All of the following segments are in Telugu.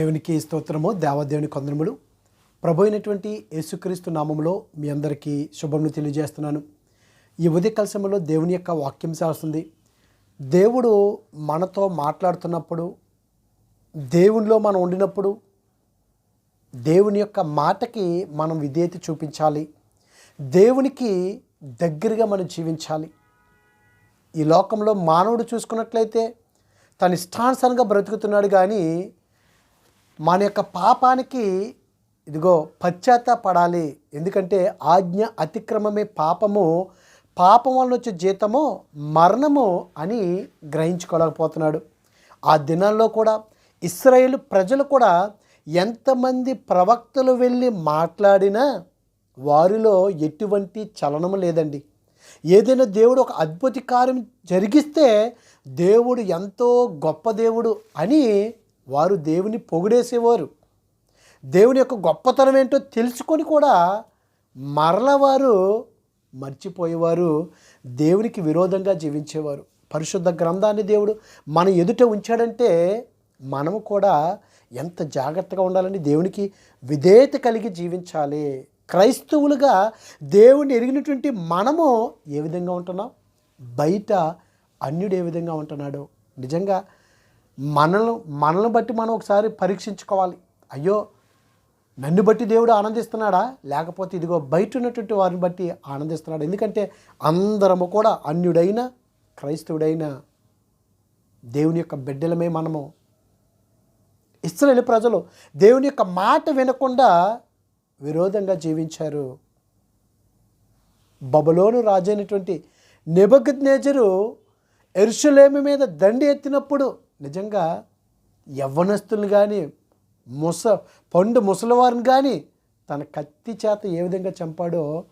దేవునికి స్తోత్రము దేవదేవుని కొందరములు. ప్రభు అయినటువంటి యేసుక్రీస్తు నామంలో మీ అందరికీ శుభములు తెలియజేస్తున్నాను. ఈ ఉదయ కలశంలో దేవుని యొక్క వాక్యం చేస్తుంది దేవుడు మనతో మాట్లాడుతున్నప్పుడు దేవునిలో మనం ఉండినప్పుడు దేవుని యొక్క మాటకి మనం విధేయత చూపించాలి. దేవునికి దగ్గరగా మనం జీవించాలి. ఈ లోకంలో మానవుడు చూసుకున్నట్లయితే తన ఇష్టానుసారంగా బ్రతుకుతున్నాడు కానీ మన యొక్క పాపానికి ఇదిగో పశ్చాత్తాపడాలి. ఎందుకంటే ఆజ్ఞ అతిక్రమమే పాపము. పాపం వలన వచ్చే జీతము మరణము అని గ్రహించుకోలేకపోతున్నాడు. ఆ దినాల్లో కూడా ఇస్రాయేల్ ప్రజలు కూడా ఎంతమంది ప్రవక్తలు వెళ్ళి మాట్లాడినా వారిలో ఎటువంటి చలనము లేదండి. ఏదైనా దేవుడు ఒక అద్భుత కార్యం జరిగిస్తే దేవుడు ఎంతో గొప్ప దేవుడు అని వారు దేవుని పొగిడేసేవారు. దేవుని యొక్క గొప్పతనం ఏంటో తెలుసుకొని కూడా మరల వారు మర్చిపోయేవారు దేవునికి విరోధంగా జీవించేవారు. పరిశుద్ధ గ్రంథాన్ని దేవుడు మన ఎదుట ఉంచాడంటే మనము కూడా ఎంత జాగ్రత్తగా ఉండాలని దేవునికి విధేయత కలిగి జీవించాలి. క్రైస్తవులుగా దేవుని ఎరిగినటువంటి మనము ఏ విధంగా ఉంటున్నాం? బయట అన్యుడు ఏ విధంగా ఉంటున్నాడు? నిజంగా మనల్ని మనల్ని బట్టి మనం ఒకసారి పరీక్షించుకోవాలి. అయ్యో నన్ను బట్టి దేవుడు ఆనందిస్తున్నాడా? లేకపోతే ఇదిగో బయట ఉన్నటువంటి వారిని బట్టి ఆనందిస్తున్నాడు? ఎందుకంటే అందరము కూడా అన్యుడైన క్రైస్తవుడైన దేవుని యొక్క బిడ్డలమే మనము. ఇస్రాయేల్ ప్రజలు దేవుని యొక్క మాట వినకుండా విరోధంగా జీవించారు. బబులోను రాజైనటువంటి నిబగ్నేజరు ఎరుషులేమి మీద దండి ఎత్తినప్పుడు నిజంగా యవ్వనస్తులను కానీ ముస పండు ముసలివారిని కానీ తన కత్తి చేత ఏ విధంగా చంపాడో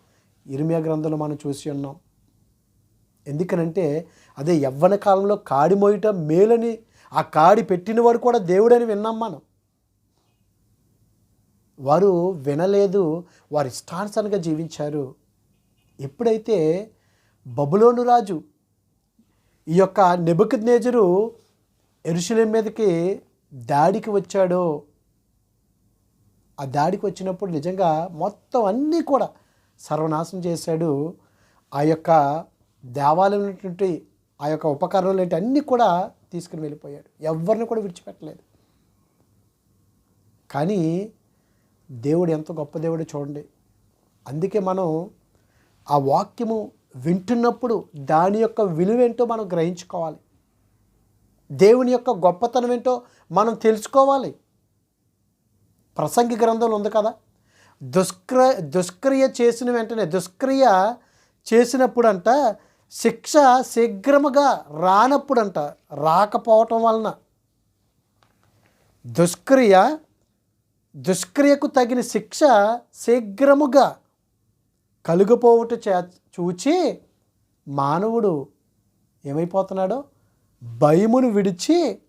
ఇరిమియా గ్రంథంలో మనం చూసి ఉన్నాం. ఎందుకనంటే అదే యవ్వన కాలంలో కాడి మోయటం మేలని ఆ కాడి పెట్టినవాడు కూడా దేవుడని విన్నాం మనం. వారు వినలేదు వారి ఇష్టానుసారంగా జీవించారు. ఎప్పుడైతే బబులోను రాజు ఈ యొక్క నెబుకద్నేజరు ఎరుషలేం మీదకి దాడికి వచ్చాడో ఆ దాడికి వచ్చినప్పుడు నిజంగా మొత్తం అన్నీ కూడా సర్వనాశనం చేశాడు. ఆ యొక్క దేవాలయం ఆ యొక్క ఉపకరణలు ఏంటి అన్నీ కూడా తీసుకుని వెళ్ళిపోయాడు. ఎవరిని కూడా విడిచిపెట్టలేదు. కానీ దేవుడు ఎంత గొప్ప దేవుడు చూడండి. అందుకే మనం ఆ వాక్యము వింటున్నప్పుడు దాని యొక్క విలువేంటో మనం గ్రహించుకోవాలి. దేవుని యొక్క గొప్పతనం ఏంటో మనం తెలుసుకోవాలి. ప్రసంగి గ్రంథంలో ఉంది కదా. దుష్క్ర దుష్క్రియ చేసిన వెంటనే దుష్క్రియ చేసినప్పుడంట శిక్ష శీఘ్రముగా రానప్పుడంట రాకపోవటం వలన దుష్క్రియ దుష్క్రియకు తగిన శిక్ష శీఘ్రముగా కలుగుపోవుట చే చూచి మానవుడు ఏమైపోతున్నాడో? భయమును విడిచి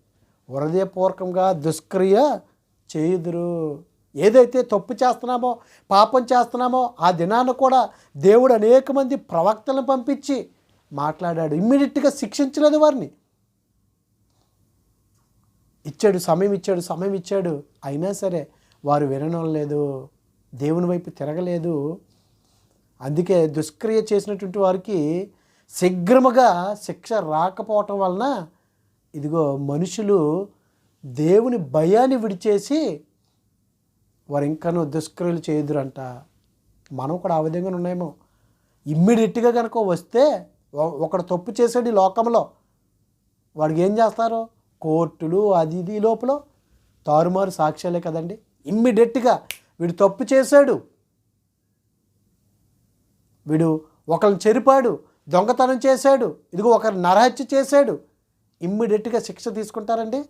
హృదయపూర్వకంగా దుష్క్రియ చేయుదురు. ఏదైతే తప్పు చేస్తున్నామో పాపం చేస్తున్నామో ఆ దినాన కూడా దేవుడు అనేక మంది ప్రవక్తలను పంపించి మాట్లాడాడు. ఇమ్మీడియట్గా శిక్షించలేదు వారిని. ఇచ్చాడు సమయం ఇచ్చాడు సమయం ఇచ్చాడు. అయినా సరే వారు వినడం లేదు దేవుని వైపు తిరగలేదు. అందుకే దుష్క్రియ చేసినటువంటి వారికి శీఘ్రముగా శిక్ష రాకపోవటం వలన ఇదిగో మనుషులు దేవుని భయాన్ని విడిచేసి వారు ఇంకాను దుష్క్రియలు చేయుదురంట. మనం కూడా ఆ విధంగా ఉన్నాయేమో ఇమ్మీడియట్గా కనుక వస్తే ఒకడు తప్పు చేసాడు ఈ లోకంలో. వాడికి ఏం చేస్తారు? కోర్టులు అది ఇది లోపల తారుమారు సాక్ష్యాలే కదండి. ఇమ్మీడియట్గా వీడు తప్పు చేశాడు. వీడు ఒకళ్ళని చెరిపాడు. దొంగతనం చేశాడు. ఇదిగో ఒకరు నరహత్య చేశాడు. ఇమ్మీడియట్గా శిక్ష తీసుకుంటారండి.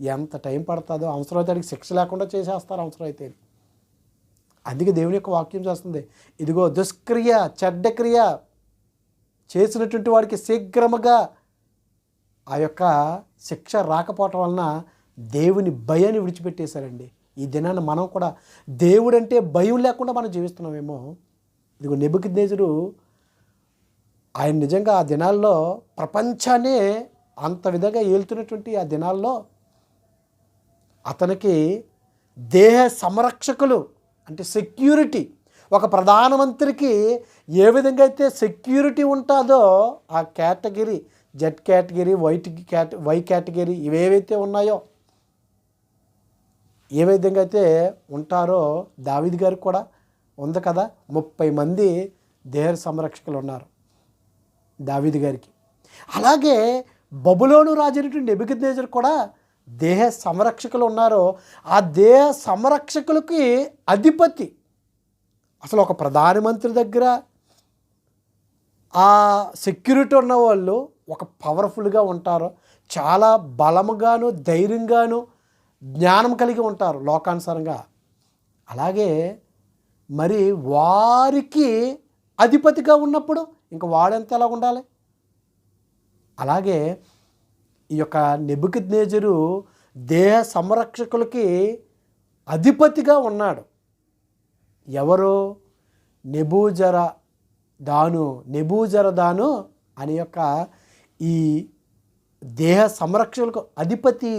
ఎంత టైం పడుతుందో అవసరమైతే అడిగి శిక్ష లేకుండా చేసేస్తారు అవసరమైతే. అందుకే దేవుని యొక్క వాక్యం చేస్తుంది. ఇదిగో దుష్క్రియ చెడ్డక్రియ చేసినటువంటి వాడికి శీఘ్రముగా ఆ యొక్క శిక్ష రాకపోవటం వలన దేవుని భయాన్ని విడిచిపెట్టేశారండి. ఈ దినాన్ని మనం కూడా దేవుడంటే భయం లేకుండా మనం జీవిస్తున్నామేమో. ఇదిగో నెబుకిద్నేజరు ఆయన నిజంగా ఆ దినాల్లో ప్రపంచాన్నే అంత విధంగా ఏలుతున్నటువంటి ఆ దినాల్లో అతనికి దేహ సంరక్షకులు అంటే సెక్యూరిటీ ఒక ప్రధానమంత్రికి ఏ విధంగా అయితే సెక్యూరిటీ ఉంటుందో ఆ కేటగిరీ జెడ్ కేటగిరీ వైట్ క్యాట వై కేటగిరీ ఇవేవైతే ఉన్నాయో ఏ విధంగా అయితే ఉంటారో దావిద్ గారికి కూడా ఉంది కదా ముప్పై మంది దేహ సంరక్షకులు ఉన్నారు. దావిది గారికి. అలాగే బబులోను రాజైనటువంటి నెబికద్నేజర్ కూడా దేహ సంరక్షకులు ఉన్నారో ఆ దేహ సంరక్షకులకి అధిపతి. అసలు ఒక ప్రధానమంత్రి దగ్గర ఆ సెక్యూరిటీ ఉన్న వాళ్ళు ఒక పవర్ఫుల్గా ఉంటారు. చాలా బలముగాను ధైర్యంగాను జ్ఞానం కలిగి ఉంటారు లోకానుసారంగా. అలాగే మరి వారికి అధిపతిగా ఉన్నప్పుడు ఇంకా వాడంత ఎలా ఉండాలి? అలాగే ఈ యొక్క నెబుకిద్నేజరు దేహ సంరక్షకులకి అధిపతిగా ఉన్నాడు. ఎవరు? నెబూజర దాను నెబూజర దాను అని యొక్క ఈ దేహ సంరక్షకులకు అధిపతి.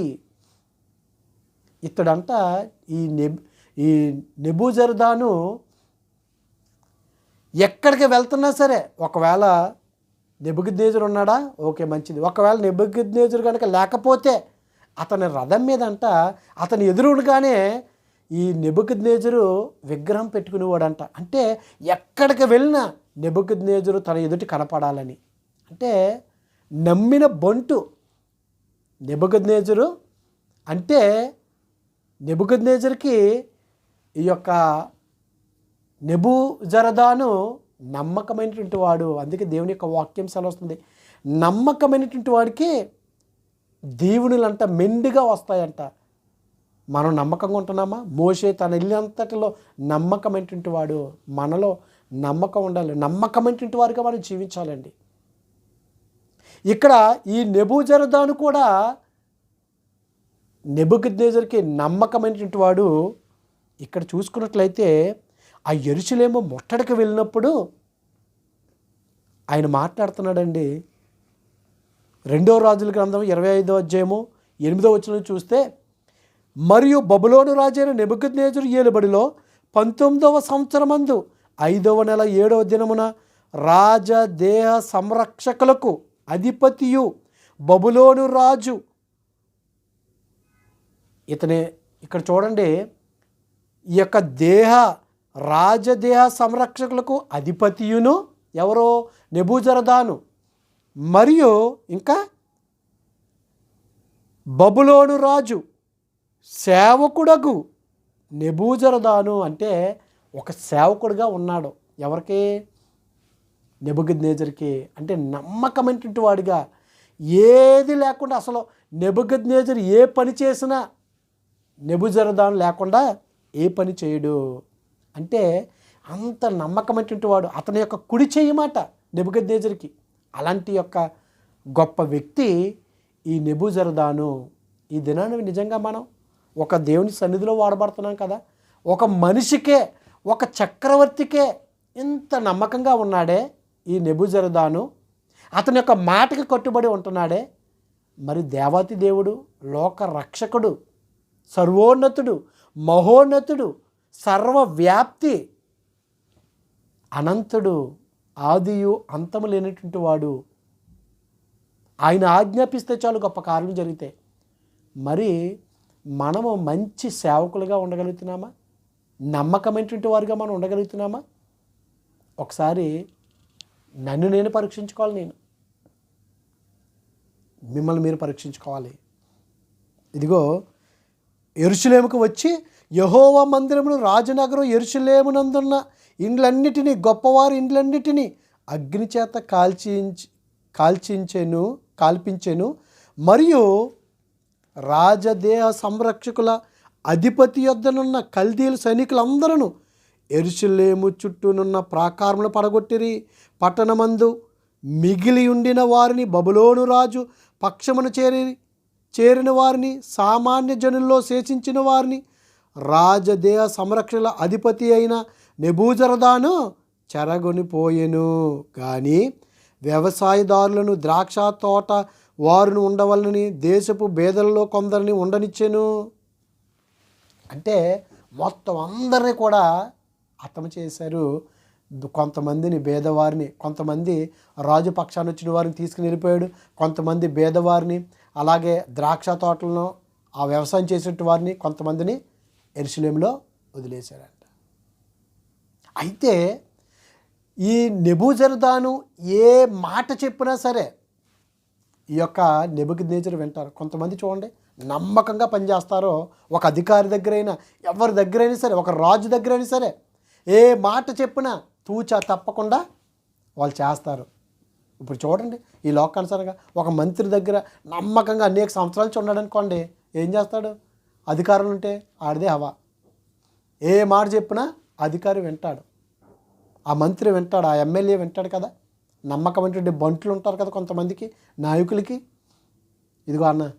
ఇతడంట ఈ నెబ్ ఈ నెబూజరదాను ఎక్కడికి వెళ్తున్నా సరే ఒకవేళ నెబుగిద్నేజర్ ఉన్నాడా? ఓకే మంచిది. ఒకవేళ నెబుగిద్నేజర్ కనుక లేకపోతే అతని రథం మీద అంట అతని ఎదురుగానే ఈ నెబుకిద్నేజరు విగ్రహం పెట్టుకునేవాడంట. అంటే ఎక్కడికి వెళ్ళినా నెబుకిద్నేజరు తన ఎదుటి కనపడాలని. అంటే నమ్మిన బొంటు నెబుకిద్నేజరు. అంటే నెబుకిద్నేజర్కి ఈ యొక్క నెబు జరదాను నమ్మకమైనటువంటి వాడు. అందుకే దేవుని యొక్క వాక్యం సెలవుస్తుంది. నమ్మకమైనటువంటి వాడికి దీవునులంట మెండుగా వస్తాయంట. మనం నమ్మకంగా ఉంటున్నామా? మోసే తన ఇల్లంతటిలో నమ్మకమైనటువంటి వాడు. మనలో నమ్మకం ఉండాలి. నమ్మకమైనటువంటి వారిగా మనం జీవించాలండి. ఇక్కడ ఈ నెబుజరదాను కూడా నెబుకిద్నేజర్కి నమ్మకమైనటువంటి వాడు. ఇక్కడ చూసుకున్నట్లయితే ఆ ఎరుచులేమో ముట్టడికి వెళ్ళినప్పుడు ఆయన మాట్లాడుతున్నాడండి. రెండో రాజుల గ్రంథం ఇరవై ఐదో అధ్యాయము ఎనిమిదో వచ్చిన చూస్తే మరియు బబులోను రాజైన నెబుకద్నేజరు ఏలుబడిలో పంతొమ్మిదవ సంవత్సరమందు ఐదవ నెల ఏడవ దినమున రాజదేహ సంరక్షకులకు అధిపతియు బబులోను రాజు. ఇతనే ఇక్కడ చూడండి ఈ యొక్క దేహ రాజదేహ సంరక్షకులకు అధిపతియును ఎవరో? నెబూజరదాను. మరియు ఇంకా బబులోను రాజు సేవకుడగు నెబూజరదాను అంటే ఒక సేవకుడుగా ఉన్నాడు. ఎవరికి? నెబుగద్నేజర్కి అంటే నమ్మకమైనటువంటి వాడిగా. ఏది లేకుండా అసలు నెబుగద్నేజర్ ఏ పని చేసినా నెబుజరదాను లేకుండా ఏ పని చేయడు. అంటే అంత నమ్మకమైనటువంటి వాడు అతని యొక్క కుడి చేయమాట నెబుగద్నేజర్కి అలాంటి యొక్క గొప్ప వ్యక్తి ఈ నెబుజరదాను ఈ దినాన్ని నిజంగా మనం ఒక దేవుని సన్నిధిలో వాడబడుతున్నాం కదా. ఒక మనిషికే ఒక చక్రవర్తికే ఇంత నమ్మకంగా ఉన్నాడే ఈ నెబుజరదాను. అతని యొక్క మాటకి కట్టుబడి ఉంటున్నాడే. మరి దేవాతి దేవుడు లోక రక్షకుడు సర్వోన్నతుడు మహోన్నతుడు సర్వవ్యాప్తి. అనంతుడు ఆదియు అంతము లేనటువంటి వాడు. ఆయన ఆజ్ఞాపిస్తే చాలు గొప్ప కార్యం జరిగితే. మరి మనము మంచి సేవకులుగా ఉండగలుగుతున్నామా? నమ్మకమైనటువంటి వారిగా మనం ఉండగలుగుతున్నామా? ఒకసారి నన్ను నేను పరీక్షించుకోవాలి నేను. మిమ్మల్ని మీరు పరీక్షించుకోవాలి. ఇదిగో ఎరుసలేముకు వచ్చి యహోవ మందిరమును రాజనగరం ఎరుసలేమునందున్న ఇండ్లన్నిటినీ గొప్పవారి ఇండ్లన్నిటినీ అగ్నిచేత చేత కాల్చించెను కాల్పించెను. మరియు రాజదేహ సంరక్షకుల అధిపతి యొద్దనున్న కల్దీల సైనికులందరూ ఎరుసలేము చుట్టూనున్న ప్రాకారములు పడగొట్టిరి. పట్టణమందు మిగిలి ఉండిన వారిని బబులోను రాజు పక్షమును చేరి చేరిన వారిని సామాన్య జనుల్లో శేషించిన వారిని రాజదేహ సంరక్షణ అధిపతి అయిన నెబూజరదాను చెరగొనిపోయెను. కానీ వ్యవసాయదారులను ద్రాక్ష తోట వారును ఉండవలనని దేశపు బేదలలో కొందరిని ఉండనిచ్చెను. అంటే మొత్తం అందరినీ కూడా హతం చేశారు. కొంతమందిని బేదవారిని కొంతమంది రాజు పక్షాన్ని వచ్చిన వారిని తీసుకుని వెళ్ళిపోయాడు. కొంతమంది బేదవారిని అలాగే ద్రాక్ష తోటలను ఆ వ్యవసాయం చేసేట వారిని కొంతమందిని ఎరుసలేంలో వదిలేశారంట. అయితే ఈ నెబూజరదాను ఏ మాట చెప్పినా సరే ఈ యొక్క నెబుకిద్నేచర్ వింటారు. కొంతమంది చూడండి నమ్మకంగా పనిచేస్తారో ఒక అధికారి దగ్గరైనా ఎవరి దగ్గరైనా సరే ఒక రాజు దగ్గరైనా సరే ఏ మాట చెప్పినా తూచా తప్పకుండా వాళ్ళు చేస్తారు. ఇప్పుడు చూడండి ఈ లోకానుసారంగా ఒక మంత్రి దగ్గర నమ్మకంగా అనేక సంవత్సరాలు చూడడానికి అనుకోండి ఏం చేస్తాడు? అధికారులు ఉంటే ఆడిదే హవా. ఏ మాట చెప్పినా అధికారి వింటాడు. ఆ మంత్రి వింటాడు ఆ ఎమ్మెల్యే వింటాడు కదా. నమ్మకమైనటువంటి బంట్లు ఉంటారు కదా కొంతమందికి నాయకులకి. ఇదిగో అన్న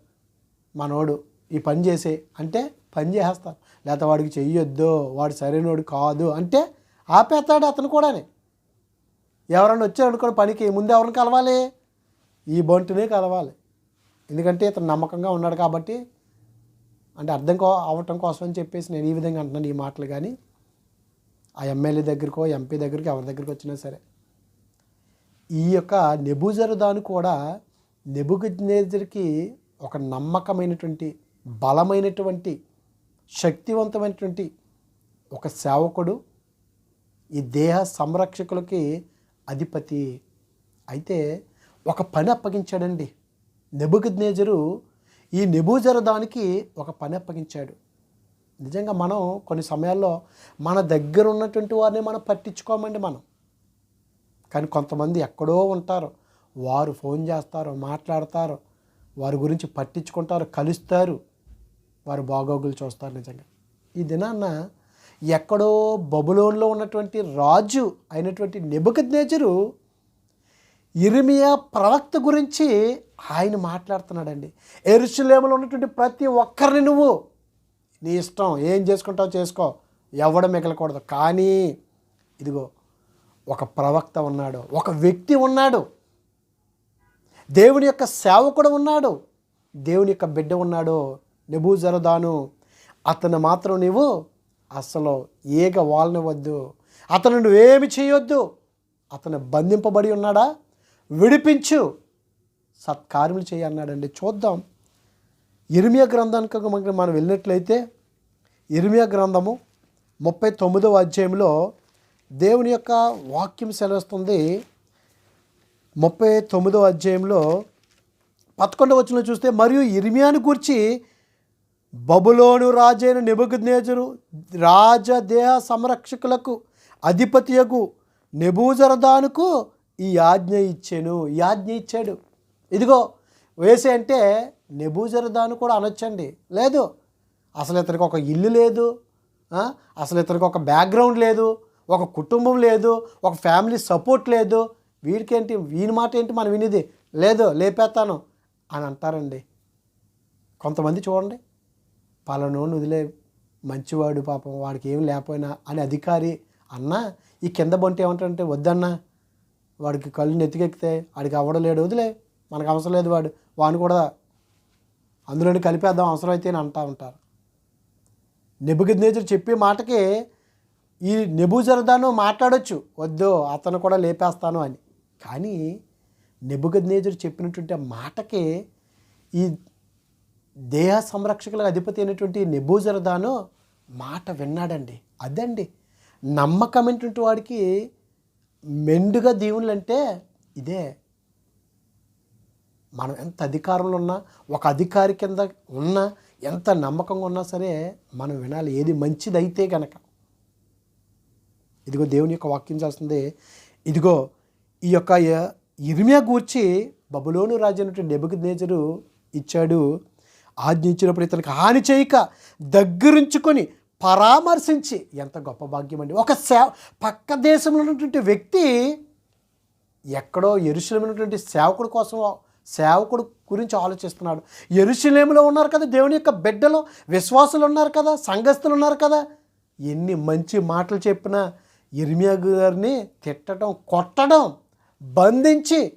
మనోడు ఈ పని చేసే అంటే పని చేసేస్తారు. లేకపోతే వాడికి చెయ్యొద్దు వాడు సరైనోడు కాదు అంటే ఆపేస్తాడు అతను కూడానే. ఎవరన్నా వచ్చారనుకోండి పనికి ముందు ఎవరిని కలవాలి? ఈ బంటునే కలవాలి. ఎందుకంటే ఇతను నమ్మకంగా ఉన్నాడు కాబట్టి అంటే అర్థం కో అవటం కోసం అని చెప్పేసి నేను ఈ విధంగా అంటున్నాను ఈ మాటలు కానీ. ఆ ఎమ్మెల్యే దగ్గరకో ఎంపీ దగ్గరికి ఎవరి దగ్గరికి వచ్చినా సరే. ఈ యొక్క నెబుజరుదాను కూడా నెబుగజ్నేజర్కి ఒక నమ్మకమైనటువంటి బలమైనటువంటి శక్తివంతమైనటువంటి ఒక సేవకుడు ఈ దేహ సంరక్షకులకి అధిపతి. అయితే ఒక పని అప్పగించాడండి. నెబుగజ్నేజరు ఈ నెబూజరదానికి ఒక పని అప్పగించాడు. నిజంగా మనం కొన్ని సమయాల్లో మన దగ్గర ఉన్నటువంటి వారిని మనం పట్టించుకోమండి మనం. కానీ కొంతమంది ఎక్కడో ఉంటారు. వారు ఫోన్ చేస్తారు మాట్లాడతారు వారి గురించి పట్టించుకుంటారు కలుస్తారు. వారు బాగోగులు చూస్తారు నిజంగా. ఈ దినాన్న ఎక్కడో బబులోన్లో ఉన్నటువంటి రాజు అయినటువంటి నెబుకద్నేజరు ఇరిమియా ప్రవక్త గురించి ఆయన మాట్లాడుతున్నాడండి. ఎరుసలేములో ఉన్నటువంటి ప్రతి ఒక్కరిని నువ్వు నీ ఇష్టం ఏం చేసుకుంటావు చేసుకో ఎవడ మిగలకూడదు. కానీ ఇదిగో ఒక ప్రవక్త ఉన్నాడు ఒక వ్యక్తి ఉన్నాడు. దేవుని యొక్క సేవకుడు ఉన్నాడు. దేవుని యొక్క బిడ్డ ఉన్నాడు నెబూజరదాను. అతను మాత్రం నీవు అసలు ఏగ వాళ్ళనివద్దు అతను నువ్వేమి చేయొద్దు. అతను బంధింపబడి ఉన్నాడా? విడిపించు. సత్కార్యములు చేయన్నాడండి చూద్దాం. ఇరిమియా గ్రంథానికి మనకి మనం వెళ్ళినట్లయితే ఇరిమియా గ్రంథము ముప్పై తొమ్మిదవ అధ్యాయంలో దేవుని యొక్క వాక్యం సెలవుస్తుంది. ముప్పై తొమ్మిదవ అధ్యాయంలో పదకొండవ వచ్చిన చూస్తే మరియు ఇర్మియాను గురించి బబులోను రాజైన నిబుగ్నేజరు రాజదేహ సంరక్షకులకు అధిపతియకు నిబూజరదానుకు ఈ ఆజ్ఞ ఇచ్చాను. ఈ ఆజ్ఞ ఇచ్చాడు. ఇదిగో వేసి అంటే నెబూజరదాను కూడా అనొచ్చండి. లేదు అసలు ఇతనికి ఒక ఇల్లు లేదు అసలు ఇతనికి ఒక బ్యాక్గ్రౌండ్ లేదు ఒక కుటుంబం లేదు ఒక ఫ్యామిలీ సపోర్ట్ లేదు. వీడికేంటి వీని మాట ఏంటి మనం వినిది? లేదు లేపేస్తాను అని అంటారండి. కొంతమంది చూడండి పలానోని వదిలే మంచివాడు పాపం వాడికి ఏం లేకపోయినా అని అధికారి అన్నా ఈ కింద బొంటే ఏమంటారంటే వద్దన్నా వాడికి కళ్ళు నెత్తికెక్కితే వాడికి అవ్వడలేడు వదిలే. మనకు అవసరం లేదు వాడు వాడిని కూడా అందులోనే కలిపేద్దాం అవసరం అయితే అని అంటూ ఉంటారు. నెబుగిద్నేజర్ చెప్పే మాటకి ఈ నెబుజరదాను మాట్లాడొచ్చు వద్దు అతను కూడా లేపేస్తాను అని. కానీ నెబుగద్నేజర్ చెప్పినటువంటి మాటకి ఈ దేహ సంరక్షకుల అధిపతి అయినటువంటి నెబూజరదాను మాట విన్నాడండి. అదండి నమ్మకమైనటువంటి వాడికి మెండుగా దేవుళ్ళు అంటే ఇదే. మనం ఎంత అధికారంలో ఉన్నా ఒక అధికారి కింద ఉన్నా ఎంత నమ్మకంగా ఉన్నా సరే మనం వినాలి. ఏది మంచిదైతే గనక. ఇదిగో దేవుని యొక్క వాక్యం చేస్తుంది ఇదిగో ఈ యొక్క ఇరిమియా గూర్చి బబులోను రాజు అయినటువంటి నెబుకద్నేజరు ఇచ్చాడు. ఆజ్ఞించినప్పుడు ఇతనికి హాని చేయక దగ్గరుంచుకొని పరామర్శించి ఎంత గొప్ప భాగ్యం అండి. ఒక సేవ పక్క దేశంలో ఉన్నటువంటి వ్యక్తి ఎక్కడో ఎరుసలమైనటువంటి సేవకుడి కోసం సేవకుడు గురించి ఆలోచిస్తున్నాడు. ఎరుశలేములో ఉన్నారు కదా దేవుని యొక్క బిడ్డలు విశ్వాసులు ఉన్నారు కదా సంఘస్థులు ఉన్నారు కదా. ఎన్ని మంచి మాటలు చెప్పినా ఇర్మియా గారిని తిట్టడం కొట్టడం బంధించి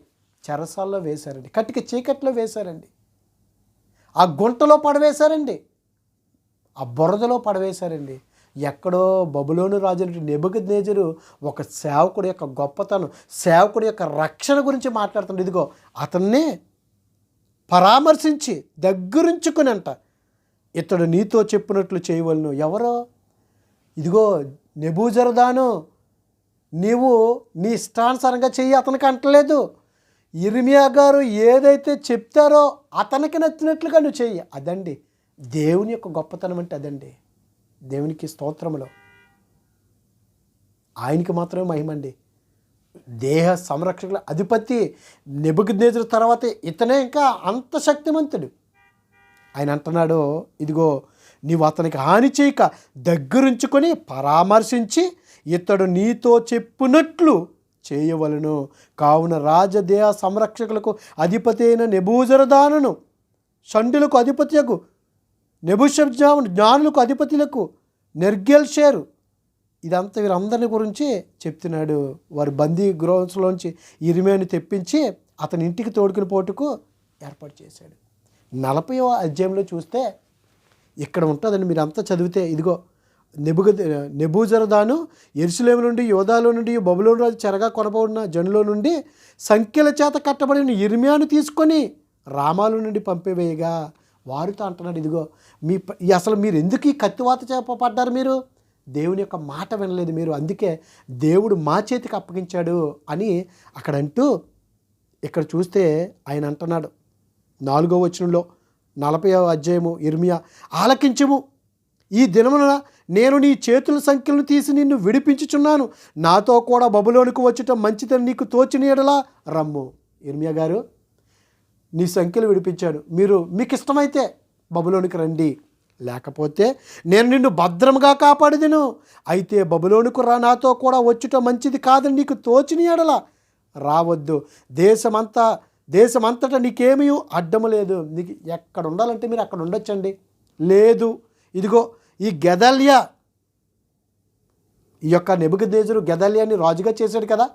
చెరసాల్లో వేశారండి. కట్టిక చీకట్లో వేశారండి. ఆ గుంటలో పడవేశారండి. ఆ బురదలో పడవేశారండి. ఎక్కడో బబులోను రాజు నెబుకద్నేజరు ఒక సేవకుడి యొక్క గొప్పతనం సేవకుడి యొక్క రక్షణ గురించి మాట్లాడుతుంది ఇదిగో అతన్నే పరామర్శించి దగ్గరుంచుకుని అంట ఇతడు నీతో చెప్పినట్లు చేయవలను ఎవరో? ఇదిగో నెబూజరదాను నీవు నీ ఇష్టానుసారంగా చెయ్యి అతనికి అంటలేదు. ఇర్మియా గారు ఏదైతే చెప్తారో అతనికి నచ్చినట్లుగా నువ్వు చెయ్యి. అదండి దేవుని యొక్క గొప్పతనం అంటే అదండి. దేవునికి స్తోత్రములు. ఆయనకి మాత్రమే మహిమండి. దేహ సంరక్షకుల అధిపతి నెబుకద్నేజర్ తర్వాత ఇతనే ఇంకా అంత శక్తిమంతుడు. ఆయన అంటున్నాడు ఇదిగో నీవు అతనికి హాని చేయక దగ్గరుంచుకొని పరామర్శించి ఇతడు నీతో చెప్పినట్లు చేయవలను. కావున రాజదేహ సంరక్షకులకు అధిపతి అయిన నెబూజరదానును షండులకు అధిపతియకు నెబుషబ్జాము జ్ఞానులకు అధిపతులకు నెర్గెల్షేరు ఇదంతా వీరందరిని గురించి చెప్తున్నాడు వారి బందీ గృహంలోంచి ఇరిమేని తెప్పించి అతని ఇంటికి తోడుకుని పోటుకు ఏర్పాటు చేశాడు నలభై అధ్యాయంలో చూస్తే ఇక్కడ ఉంటుందండి మీరు అంతా చదివితే ఇదిగో నెబుగ నెబూజరదాను ఎరుసలేము నుండి యోధాలో నుండి బబులోని రాజు చెరగా కొనబడిన జనులో నుండి సంఖ్యల చేత కట్టబడిన ఇర్మియాను తీసుకొని రామాల నుండి పంపివేయగా వారితో అంటున్నాడు ఇదిగో మీ ప- ఈ అసలు మీరు ఎందుకు ఈ కత్తివాత చెప్పబడ్డారు మీరు? దేవుని యొక్క మాట వినలేదు మీరు అందుకే దేవుడు మా చేతికి అప్పగించాడు అని అక్కడ అంటూ ఇక్కడ చూస్తే ఆయన అంటున్నాడు. నాలుగో వచనంలో నలభై అధ్యాయము ఇర్మియా ఆలకించము. ఈ దినమున నేను నీ చేతుల సంఖ్యలను తీసి నిన్ను విడిపించుచున్నాను. నాతో కూడా బబులోనికి వచ్చటం మంచిదని నీకు తోచిన ఎడలా రమ్ము. ఇర్మియా గారు నీ సంఖ్యలు విడిపించాడు. మీరు మీకు ఇష్టమైతే బబులోనికి రండి. లేకపోతే నేను నిన్ను భద్రంగా కాపాడదును. అయితే బబులోనికి రా నాతో కూడా వచ్చుట మంచిది కాదని నీకు తోచిన ఎడల రావద్దు. దేశమంతా దేశమంతటా నీకేమీ అడ్డము లేదు. నీకు ఎక్కడ ఉండాలంటే మీరు అక్కడ ఉండొచ్చండి. లేదు. ఇదిగో ఈ గెదల్యా ఈ యొక్క నెబుకదేజరు గెదల్యాని రాజుగా చేశాడు కదా.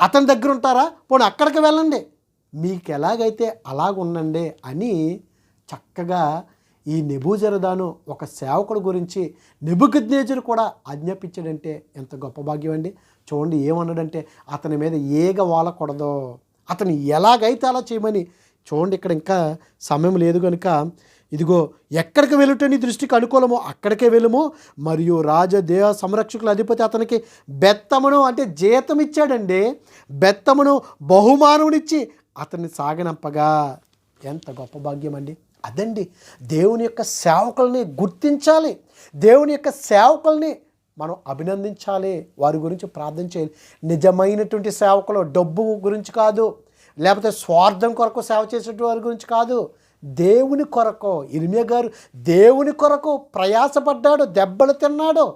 అతని దగ్గర ఉంటారా పోనీ అక్కడికి వెళ్ళండి. మీకు ఎలాగైతే అలాగుండండి అని చక్కగా ఈ నెబూజరదాను ఒక సేవకుడు గురించి నెబుకద్నేజరు కూడా ఆజ్ఞాపించాడంటే ఎంత గొప్ప భాగ్యం అండి. చూడండి ఏమన్నాడంటే అతని మీద ఏగ వాలకూడదు. అతను ఎలాగైతే అలా చేయమని చూడండి ఇక్కడ ఇంకా సమయం లేదు కనుక ఇదిగో ఎక్కడికి వెళ్ళుట నీ దృష్టికి అనుకూలమో అక్కడికే వెళ్ళము. మరియు రాజదేవ సంరక్షకుల అధిపతి అతనికి బెత్తమును అంటే జీతం ఇచ్చాడండి బెత్తమును బహుమానమునిచ్చి అతన్ని సాగనంపగా ఎంత గొప్ప భాగ్యం అండి. అదండి దేవుని యొక్క సేవకుల్ని గుర్తించాలి. దేవుని యొక్క సేవకుల్ని మనం అభినందించాలి. వారి గురించి ప్రార్థన చేయాలి. నిజమైనటువంటి సేవకులు డబ్బు గురించి కాదు లేకపోతే స్వార్థం కొరకు సేవ చేసేటువంటి వారి గురించి కాదు. దేవుని కొరకు ఇర్మియా గారు దేవుని కొరకు ప్రయాసపడ్డాడు దెబ్బలు తిన్నాడు.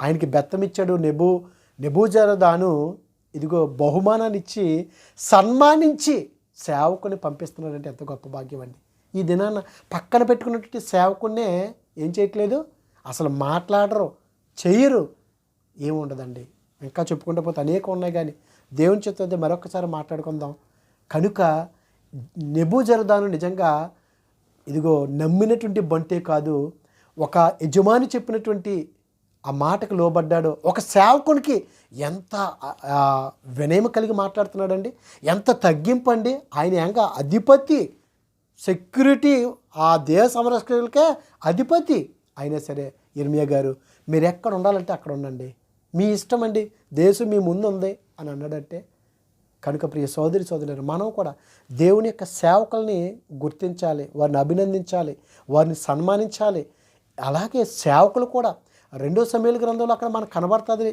ఆయనకి బెత్తమిచ్చాడు నెబు నెబూజరదాను ఇదిగో బహుమానాన్ని ఇచ్చి సన్మానించి సేవకుని పంపిస్తున్నాడంటే ఎంత గొప్ప భాగ్యం అండి. ఈ దినాన పక్కన పెట్టుకున్నటువంటి సేవకునే ఏం చేయట్లేదు? అసలు మాట్లాడరు చేయరు ఏముండదండి. ఇంకా చెప్పుకుంటే పోతే అనేకం ఉన్నాయి కానీ దేవుని చెప్తుంది మరొకసారి మాట్లాడుకుందాం. కనుక నెబూజరదాను నిజంగా ఇదిగో నమ్మినటువంటి బంటే కాదు ఒక యజమాని చెప్పినటువంటి ఆ మాటకు లోబడ్డాడు. ఒక సేవకునికి ఎంత వినయం కలిగి మాట్లాడుతున్నాడండి? ఎంత తగ్గింపు అండి? ఆయన ఏంగా అధిపతి సెక్యూరిటీ ఆ దేశ సంరక్షకులకే అధిపతి అయినా సరే ఇర్మియా గారు. మీరు ఎక్కడ ఉండాలంటే అక్కడ ఉండండి. మీ ఇష్టం అండి. దేశం మీ ముందు ఉంది అని అన్నాడంటే కనుక ప్రియ సోదరి సోదరులు మనం కూడా దేవుని యొక్క సేవకుల్ని గుర్తించాలి వారిని అభినందించాలి వారిని సన్మానించాలి. అలాగే సేవకులు కూడా రెండో సమయలు గ్రంథంలో అక్కడ మనకు కనబడుతుంది.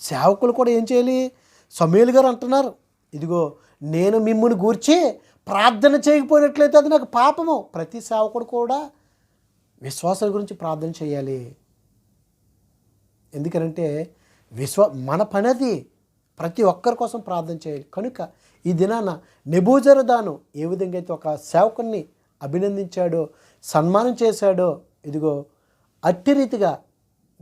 సేవకులు కూడా ఏం చేయాలి? సమయలు గారు అంటున్నారు. ఇదిగో నేను మిమ్మల్ని గూర్చి ప్రార్థన చేయకపోయినట్లయితే అది నాకు పాపము. ప్రతి సేవకుడు కూడా విశ్వాసం గురించి ప్రార్థన చేయాలి. ఎందుకనంటే విశ్వ మన పని అది ప్రతి ఒక్కరి కోసం ప్రార్థన చేయాలి. కనుక ఈ దినాన నెబూజరదాను ఏ విధంగా అయితే ఒక సేవకుని అభినందించాడో సన్మానం చేశాడో ఇదిగో అట్టి రీతిగా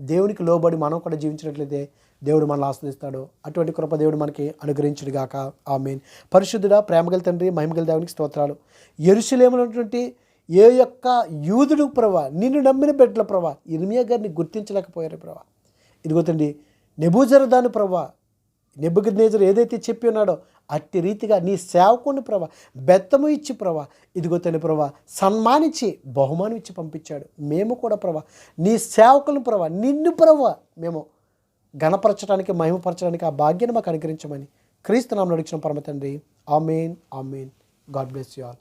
దేవునికి లోబడి మనం కూడా జీవించినట్లయితే దేవుడు మనల్ని ఆస్వాదిస్తాడు. అటువంటి కృప దేవుడు మనకి అనుగ్రహించుడు గాక. ఆ మెయిన్ పరిశుద్ధుడా ప్రేమగల తండ్రి మహిమగల దేవునికి స్తోత్రాలు. ఎరుసలేమునటువంటి ఏ యొక్క యూదుడు ప్రభా నిన్ను నమ్మిన బిడ్డల ప్రభా ఇర్మియా గారిని గుర్తించలేకపోయారు ప్రభా. ఇదిగో తండ్రి ప్రభా నెబుగద్నేజర్ ఏదైతే చెప్పి ఉన్నాడో అట్టి రీతిగా నీ సేవకుని ప్రభా బెత్తము ఇచ్చి ప్రభా ఇదిగో తల్లి ప్రభా సన్మానించి బహుమానం ఇచ్చి పంపించాడు. మేము కూడా ప్రభా నీ సేవకులను ప్రభా నిన్ను ప్రభా మేము గణపరచడానికి మహిమపరచడానికి ఆ భాగ్యాన్ని మాకు అనుగ్రహించమని క్రీస్తు నామను నడిచిన పరమ తండ్రి. Amen amen. God bless you all.